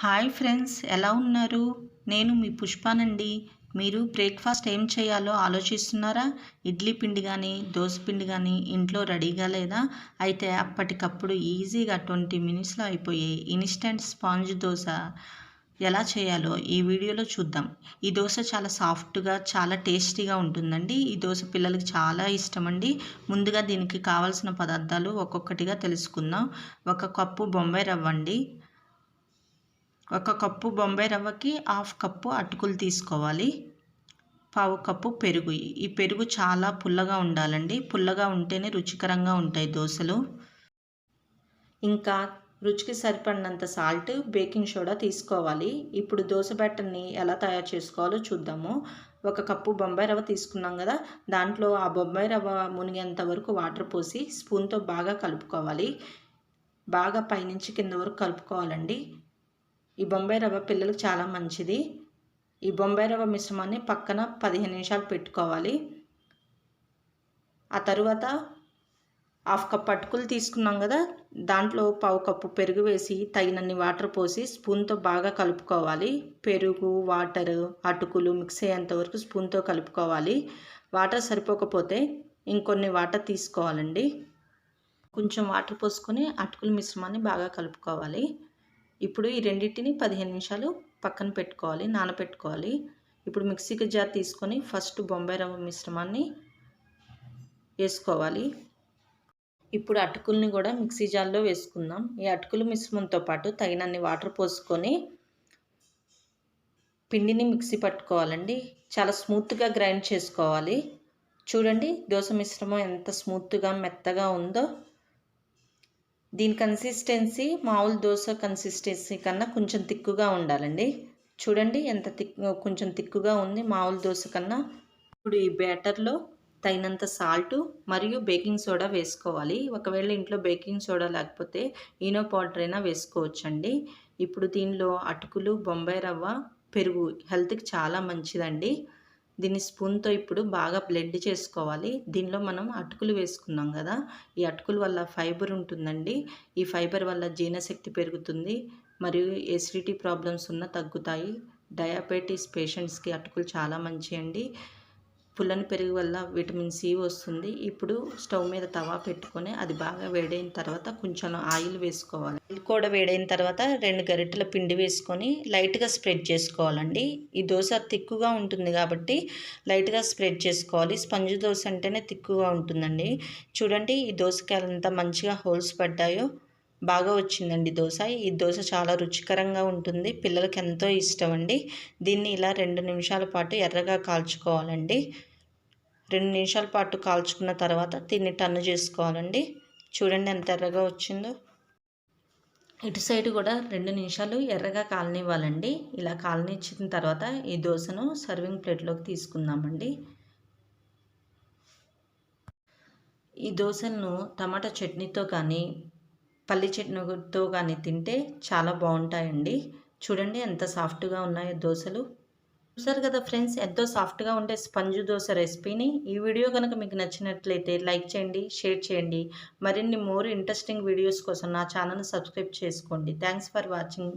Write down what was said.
Hi friends ఎలా ఉన్నారు? నేను మీ పుష్పానండి. మీరు బ్రేక్ఫాస్ట్ ఏం చేయాలో ఆలోచిస్తున్నారా? ఇడ్లీ పిండి కానీ దోశ పిండి కానీ ఇంట్లో రెడీగా లేదా? అయితే అప్పటికప్పుడు ఈజీగా ట్వంటీ మినిట్స్లో అయిపోయే ఇన్స్టెంట్ స్పాంజ్ దోశ ఎలా చేయాలో ఈ వీడియోలో చూద్దాం. ఈ దోశ చాలా సాఫ్ట్గా చాలా టేస్టీగా ఉంటుందండి. ఈ దోశ పిల్లలకి చాలా ఇష్టం అండి ముందుగా దీనికి కావాల్సిన పదార్థాలు ఒక్కొక్కటిగా తెలుసుకుందాం. ఒక కప్పు బొంబాయి రవ్వ అండి ఒక కప్పు బొంబాయి రవ్వకి హాఫ్ కప్పు అటుకులు తీసుకోవాలి. పావు కప్పు పెరుగు. ఈ పెరుగు చాలా పుల్లగా ఉండాలండి. పుల్లగా ఉంటేనే రుచికరంగా ఉంటాయి దోశలు. ఇంకా రుచికి సరిపడినంత సాల్ట్ బేకింగ్ సోడా తీసుకోవాలి. ఇప్పుడు దోశ బ్యాటర్ని ఎలా తయారు చేసుకోవాలో చూద్దాము. ఒక కప్పు బొంబాయి రవ్వ తీసుకున్నాం కదా దాంట్లో ఆ బొంబాయి రవ్వ మునిగేంత వరకు వాటర్ పోసి స్పూన్తో బాగా కలుపుకోవాలి. బాగా పైనుంచి కింద వరకు కలుపుకోవాలండి. ఈ బొంబాయి రవ్వ పిల్లలకు చాలా మంచిది. ఈ బొంబాయి రవ్వ మిశ్రమాన్ని పక్కన పదిహేను నిమిషాలు పెట్టుకోవాలి. ఆ తరువాత హాఫ్ కప్ అటుకులు తీసుకున్నాం కదా దాంట్లో పావు కప్పు పెరుగు వేసి తగినన్ని వాటర్ పోసి స్పూన్తో బాగా కలుపుకోవాలి. పెరుగు వాటర్ అటుకులు మిక్స్ అయ్యేంత వరకు స్పూన్తో కలుపుకోవాలి. వాటర్ సరిపోకపోతే ఇంకొన్ని వాటర్ తీసుకోవాలండి. కొంచెం వాటర్ పోసుకొని అటుకుల మిశ్రమాన్ని బాగా కలుపుకోవాలి. ఇప్పుడు ఈ రెండింటిని పదిహేను నిమిషాలు పక్కన పెట్టుకోవాలి నానబెట్టుకోవాలి ఇప్పుడు మిక్సీకి జార్ తీసుకొని ఫస్ట్ బొంబాయి రవ్వ మిశ్రమాన్ని వేసుకోవాలి. ఇప్పుడు అటుకుల్ని కూడా మిక్సీ జార్లో వేసుకుందాం. ఈ అటుకుల మిశ్రమంతో పాటు తగినన్ని వాటర్ పోసుకొని పిండిని మిక్సీ పట్టుకోవాలండి. చాలా స్మూత్గా గ్రైండ్ చేసుకోవాలి. చూడండి దోశ మిశ్రమం ఎంత స్మూత్గా మెత్తగా ఉందో. దీని కన్సిస్టెన్సీ మామూలు దోశ కన్సిస్టెన్సీ కన్నా కొంచెం తిక్కుగా ఉండాలండి. చూడండి ఎంత తిక్ కొంచెం తిక్కుగా ఉంది మామూలు దోశ కన్నా. ఇప్పుడు ఈ బ్యాటర్లో తగినంత సాల్ట్ మరియు బేకింగ్ సోడా వేసుకోవాలి. ఒకవేళ ఇంట్లో బేకింగ్ సోడా లేకపోతే ఈనో పౌడర్ అయినా వేసుకోవచ్చండి. ఇప్పుడు దీనిలో అటుకులు బొంబాయి రవ్వ పెరుగు హెల్త్కి చాలా మంచిదండి. దీన్ని స్పూన్తో ఇప్పుడు బాగా బ్లెండ్ చేసుకోవాలి. దీనిలో మనం అటుకులు వేసుకున్నాం కదా ఈ అటుకుల వల్ల ఫైబర్ ఉంటుందండి. ఈ ఫైబర్ వల్ల జీర్ణశక్తి పెరుగుతుంది మరియు ఎసిడిటీ ప్రాబ్లమ్స్ ఉన్న తగ్గుతాయి. డయాబెటీస్ పేషెంట్స్కి అటుకులు చాలా మంచి అండి పుల్లని పెరుగు వల్ల విటమిన్ సి వస్తుంది. ఇప్పుడు స్టవ్ మీద తవా పెట్టుకొని అది బాగా వేడైన తర్వాత కొంచెం ఆయిల్ వేసుకోవాలి. ఆయిల్ కూడా వేడైన తర్వాత రెండు గరిటెల పిండి వేసుకొని లైట్గా స్ప్రెడ్ చేసుకోవాలండి. ఈ దోశ తిక్కుగా ఉంటుంది కాబట్టి లైట్గా స్ప్రెడ్ చేసుకోవాలి. స్పంజ్ దోశ అంటేనే తిక్కుగా ఉంటుందండి. చూడండి ఈ దోశకి ఎంత మంచిగా హోల్స్ పడ్డాయో బాగా వచ్చిందండి దోశ. ఈ దోశ చాలా రుచికరంగా ఉంటుంది. పిల్లలకి ఎంతో ఇష్టం అండి. దీన్ని ఇలా రెండు నిమిషాల పాటు ఎర్రగా కాల్చుకోవాలండి. రెండు నిమిషాల పాటు కాల్చుకున్న తర్వాత దీన్ని టన్ను చేసుకోవాలండి. చూడండి ఎంత ఎర్రగా వచ్చిందో. ఇటు సైడ్ కూడా రెండు నిమిషాలు ఎర్రగా కాలనివ్వాలండి. ఇలా కాలనిచ్చిన తర్వాత ఈ దోశను సర్వింగ్ ప్లేట్లోకి తీసుకుందామండి. ఈ దోశలను టమాటా చట్నీతో కానీ పల్లి చట్నీతో కానీ తింటే చాలా బాగుంటాయండి. చూడండి ఎంత సాఫ్ట్గా ఉన్నాయో దోశలు. చూసారు కదా ఫ్రెండ్స్ ఎంతో సాఫ్ట్గా ఉండే స్పంజ్ దోశ రెసిపీని. ఈ వీడియో కనుక మీకు నచ్చినట్లయితే లైక్ చేయండి షేర్ చేయండి. మరిన్ని మోర్ ఇంట్రెస్టింగ్ వీడియోస్ కోసం నా ఛానల్ని సబ్స్క్రైబ్ చేసుకోండి. Thanks for watching.